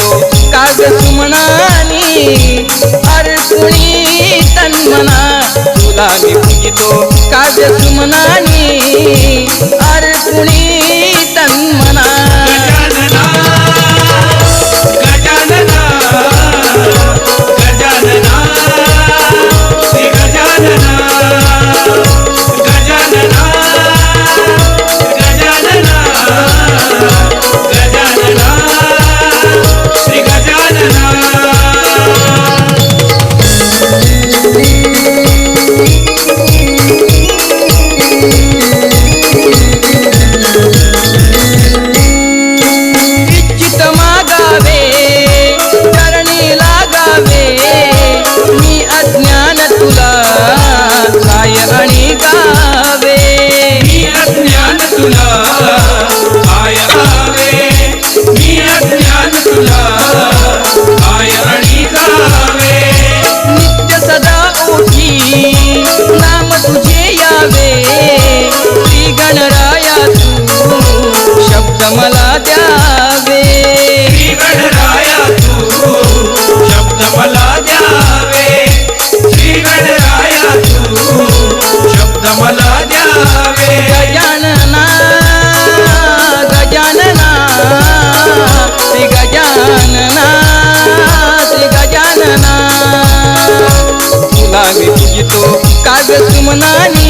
तो काग सुमनानी अर्पुणी तन्मना तुला मी पूजितो काग सुमनानी अर्पुणी नित्य सदा ओठी नाम तुझे यावे. श्री गणराया तू. शब्द मला पे तुम नानी